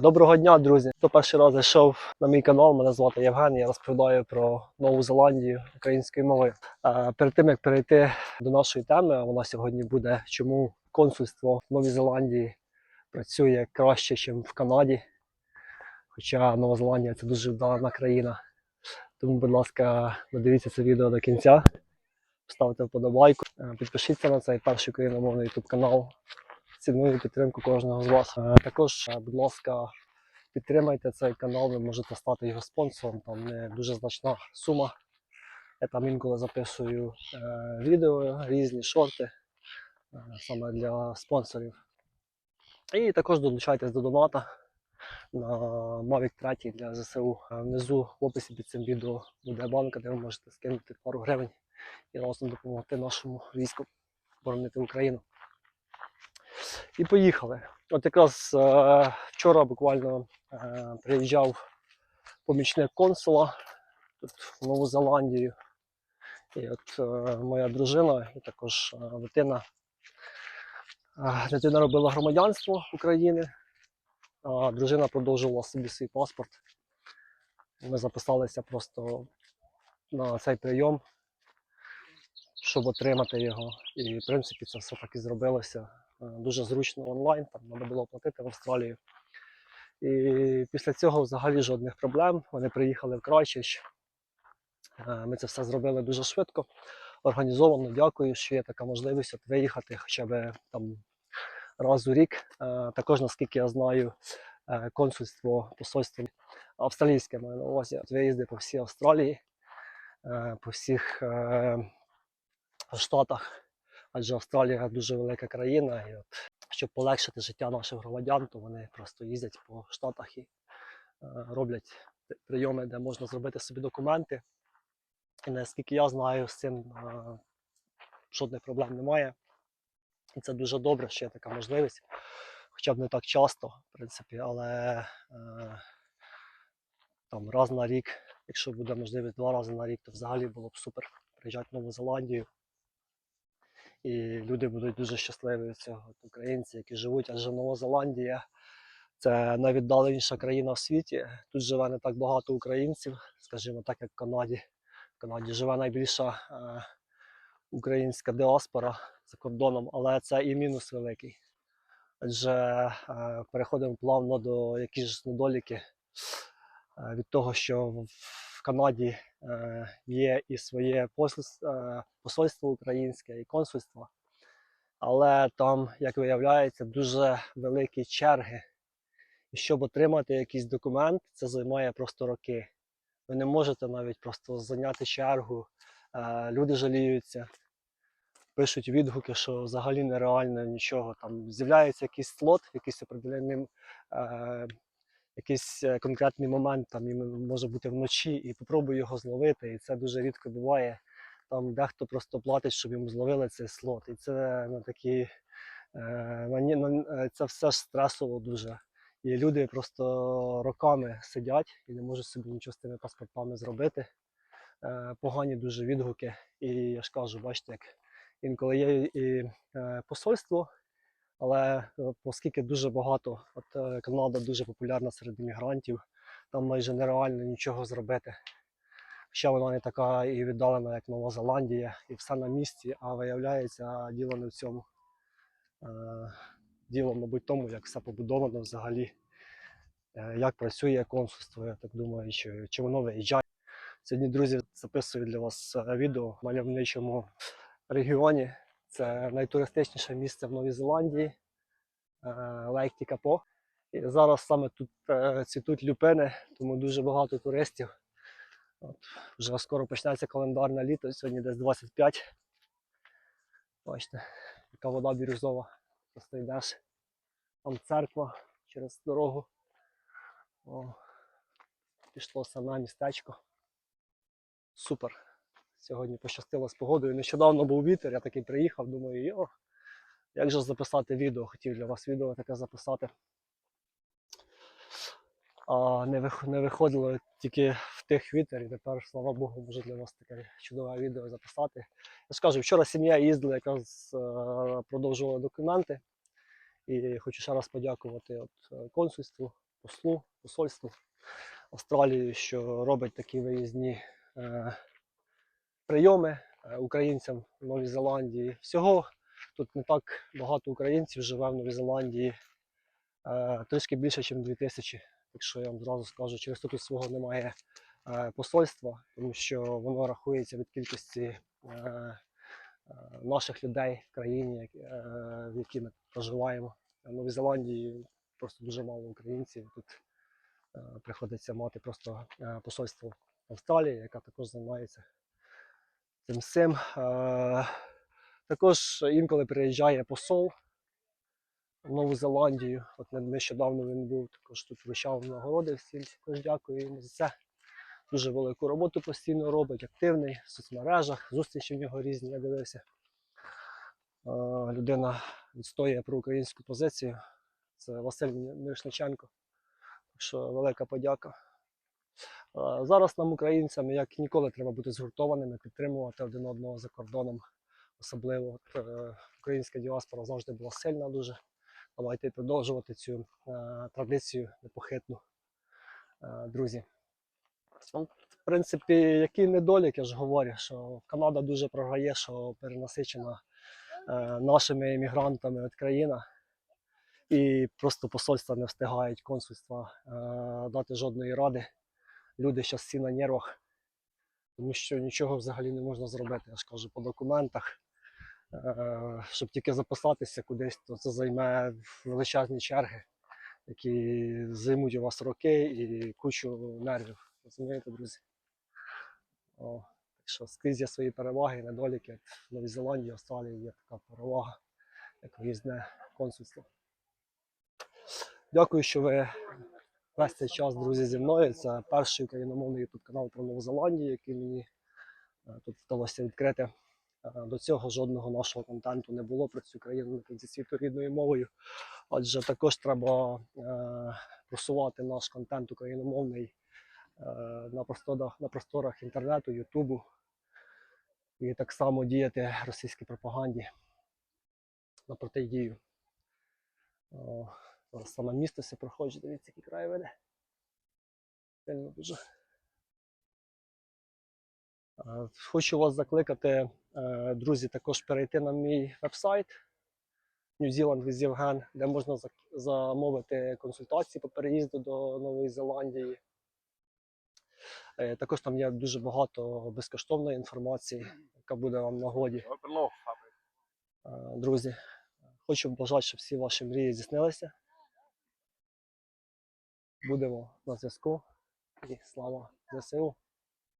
Доброго дня, друзі! Хто перший раз зайшов на мій канал, мене звати Євген. Я розповідаю про Нову Зеландію українською мовою. Е, Перед тим як перейти до нашої теми, вона сьогодні буде чому консульство в Новій Зеландії працює краще, ніж в Канаді. Хоча Нова Зеландія це дуже вдалена країна. Тому, будь ласка, додивіться це відео до кінця. Ставте вподобайку, е, підпишіться на цей перший україномовний YouTube канал. Ціную підтримку кожного з вас. Е, Також, е, будь ласка, підтримайте цей канал, ви можете стати його спонсором. Там не дуже значна сума. Я там інколи записую е, відео, різні шорти саме для спонсорів. І також долучайтесь до доната на Mavic 3 для ЗСУ. Внизу в описі під цим відео буде банка, де ви можете скинути пару гривень і разом допомогти нашому війську боронити Україну. І поїхали. От якраз е, вчора буквально е, приїжджав помічник консула тут в Нову Зеландію. І от е, моя дружина і також е, дитина. Е, дитина робила громадянство України, а дружина продовжувала собі свій паспорт. Ми записалися просто на цей прийом, щоб отримати його. І в принципі це все так і зробилося. Е, Дуже зручно онлайн, там треба було платити в Австралію. І після цього взагалі жодних проблем. Вони приїхали в Крайчич. Е, Ми це все зробили дуже швидко, організовано. Дякую, що є така можливість от виїхати хоча б там раз у рік. Е, Також, наскільки я знаю, консульство, посольство австралійське маю на увазі. Виїзди по всій Австралії, по всіх штатах адже Австралія дуже велика країна, і от, щоб полегшити життя наших громадян, то вони просто їздять по штатах і е, роблять прийоми, де можна зробити собі документи. І наскільки я знаю, з цим е, жодних проблем немає. І це дуже добре, що є така можливість, хоча б не так часто, в принципі, але е, там раз на рік, якщо буде можливість два рази на рік, то взагалі було б супер приїжджати в Нову Зеландію і люди будуть дуже щасливі від цього. Українці, які живуть, адже Нова Зеландія це найвіддаленіша країна в світі. Тут живе не так багато українців, скажімо так, як в Канаді. В Канаді живе найбільша е, українська діаспора за кордоном, але це і мінус великий. Адже е, переходимо плавно до якісь недоліки е, від того, що Канаді е, є і своє посольство, е, українське, і консульство. Але там, як виявляється, дуже великі черги. І щоб отримати якийсь документ, це займає просто роки. Ви не можете навіть просто зайняти чергу. Е, Люди жаліються, пишуть відгуки, що взагалі нереально нічого. Там з'являється якийсь слот, якийсь определеним, якийсь е, конкретний момент, там і може бути вночі, і попробуй його зловити. І це дуже рідко буває. Там дехто просто платить, щоб йому зловили цей слот. І це на такі е, на, е, це все ж стресово дуже. І люди просто роками сидять і не можуть собі нічого з тими паспортами зробити. Погані дуже відгуки. І я ж кажу, бачите, як інколи є і посольство, але е, оскільки дуже багато, от е, Канада дуже популярна серед іммігрантів, там майже нереально нічого зробити. Хоча вона не така і віддалена, як Нова Зеландія, і все на місці, а виявляється, діло не в цьому. Е, Діло, мабуть, тому, як все побудовано взагалі, як працює консульство, я так думаю, чи, чи воно виїжджає. Сьогодні, друзі, записую для вас відео в мальовничому регіоні. Це найтуристичніше місце в Новій Зеландії, е, Лейк Тікапо. І зараз саме тут е, цвітуть люпини, тому дуже багато туристів. От, вже скоро почнеться календарне літо, сьогодні десь 25. Бачите, яка вода бірюзова. Просто йдеш. Там церква через дорогу. О, пішло саме містечко. Супер. Сьогодні пощастило з погодою. Нещодавно був вітер, я такий приїхав, думаю, йо, як же записати відео? Хотів для вас відео таке записати. А не, не виходило тільки в тих вітер, і тепер, слава Богу, можу для вас таке чудове відео записати. Я ж кажу, вчора сім'я їздила, якраз е, продовжувала документи. І хочу ще раз подякувати от, е, консульству послу, посольству Австралії, що робить такі виїзні е, прийоми е, українцям в Новій Зеландії. Всього тут не так багато українців живе в Новій Зеландії, е, трішки більше, ніж 2000. Так що я вам зразу скажу, через тут свого немає е, посольства, тому що воно рахується від кількості наших людей в країні, в якій ми проживаємо. В Новій Зеландії просто дуже мало українців. Тут приходиться мати просто посольство Австралії, яка також займається цим всім. Також інколи приїжджає посол в Нову Зеландію. От не- нещодавно він був, також тут вручав нагороди всім. Також дякую йому за це. Дуже велику роботу постійно робить, активний в соцмережах, зустрічі в нього різні, я дивився. Людина відстоює про українську позицію. Це Василь Мирошниченко. Так що велика подяка. Зараз нам, українцям, як ніколи, треба бути згуртованими, підтримувати один одного за кордоном. Особливо е, українська діаспора завжди була сильна дуже. Давайте продовжувати цю е, традицію непохитну, е, друзі. Ну, В принципі, який недолік, я ж говорю, що Канада дуже програє, що перенасичена нашими іммігрантами від країна. І просто посольства не встигають консульства дати жодної ради. Люди зараз всі на нервах, тому що нічого взагалі не можна зробити. Я ж кажу, по документах. Е, щоб тільки записатися кудись, то це займе величезні черги, які займуть у вас роки і кучу нервів. Розумієте, друзі? О, так що скрізь є свої переваги недоліки. В Новій Зеландії, Австралії є така перевага, як виїзне консульство. Дякую, що ви весь цей час, друзі, зі мною. Це перший україномовний YouTube канал про Нову Зеландію, який мені е, тут вдалося відкрити. Е, До цього жодного нашого контенту не було про цю країну кінці світу рідною мовою. Адже також треба е, просувати наш контент україномовний на просторах, на просторах інтернету, Ютубу. І так само діяти російській пропаганді на протидію. Зараз саме місто все проходжу, дивіться, які краєвиди. Сильно дуже. Хочу вас закликати, е, друзі, також перейти на мій вебсайт New Zealand with Євген, де можна замовити консультації по переїзду до Нової Зеландії. Е, Також там є дуже багато безкоштовної інформації, яка буде вам нагоді. Е, Друзі, хочу бажати, щоб всі ваші мрії здійснилися. Будемо на зв'язку і слава ЗСУ!